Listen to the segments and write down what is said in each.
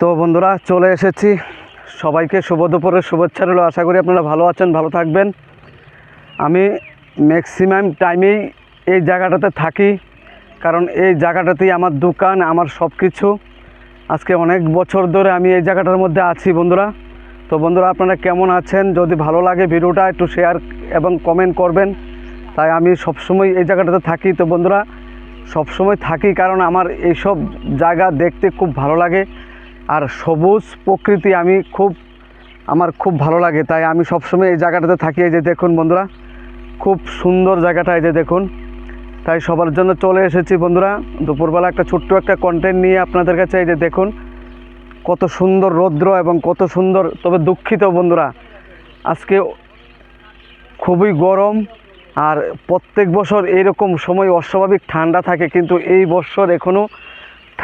তো বন্ধুরা, চলে এসেছি। সবাইকে শুভ দুপুরের শুভেচ্ছা রইল। আশা করি আপনারা ভালো আছেন, ভালো থাকবেন। আমি ম্যাক্সিমাম টাইমেই এই জায়গাটাতে থাকি, কারণ এই জায়গাটাতেই আমার দোকান, আমার সব কিছু আজকে অনেক বছর ধরে আমি এই জায়গাটার মধ্যে আছি বন্ধুরা। তো বন্ধুরা, আপনারা কেমন আছেন? যদি ভালো লাগে ভিডিওটা একটু শেয়ার এবং কমেন্ট করবেন। তাই আমি সবসময় এই জায়গাটাতে থাকি। তো বন্ধুরা, সবসময় থাকি কারণ আমার এইসব জায়গা দেখতে খুব ভালো লাগে। আর সবুজ প্রকৃতি আমি খুব, আমার খুব ভালো লাগে। তাই আমি সবসময় এই জায়গাটাতে থাকি, এই যে দেখুন বন্ধুরা, খুব সুন্দর জায়গাটা এই যে দেখুন। তাই সবার জন্য চলে এসেছি বন্ধুরা, দুপুরবেলা একটা ছোট্ট একটা কন্টেন্ট নিয়ে আপনাদের কাছে এই যে দেখুন, কত সুন্দর রৌদ্র এবং কত সুন্দর, তবে দুঃখিত বন্ধুরা, আজকে খুবই গরম আর প্রত্যেক বছর এইরকম সময় অস্বাভাবিক ঠান্ডা থাকে, কিন্তু এই বছর এখনও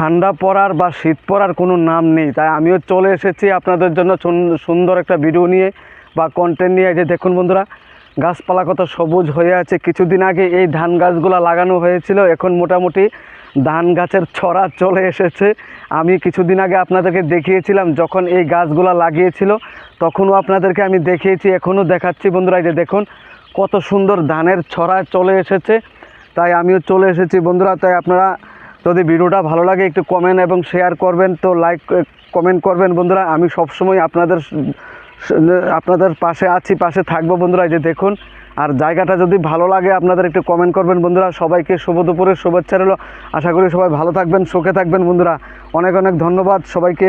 ঠান্ডা পড়ার বা শীত পড়ার কোনো নাম নেই। তাই আমিও চলে এসেছি আপনাদের জন্য সুন্দর একটা ভিডিও নিয়ে বা কন্টেন্ট নিয়ে। যে দেখুন বন্ধুরা, গাছপালা কত সবুজ হয়ে আছে। কিছুদিন আগে এই ধান গাছগুলো লাগানো হয়েছিল। এখন মোটামুটি ধান গাছের ছড়া চলে এসেছে। আমি কিছুদিন আগে আপনাদেরকে দেখিয়েছিলাম, যখন এই গাছগুলো লাগিয়েছিল, তখনও আপনাদেরকে আমি দেখিয়েছি, এখনও দেখাচ্ছি বন্ধুরা। যে দেখুন, কত সুন্দর ধানের ছড়া চলে এসেছে। তাই আমিও চলে এসেছি বন্ধুরা। তাই আপনারা যদি ভিডিওটা ভালো লাগে, একটু কমেন্ট এবং শেয়ার করবেন, তো লাইক কমেন্ট করবেন। বন্ধুরা, আমি সবসময় আপনাদের আপনাদের পাশে আছি, পাশে থাকব বন্ধুরা, এই যে দেখুন। আর জায়গাটা যদি ভালো লাগে, আপনাদের একটু কমেন্ট করবেন বন্ধুরা। সবাইকে শুভ দুপুরের শুভেচ্ছা রইল। আশা করি সবাই ভালো থাকবেন, সুখে থাকবেন বন্ধুরা। অনেক অনেক ধন্যবাদ সবাইকে।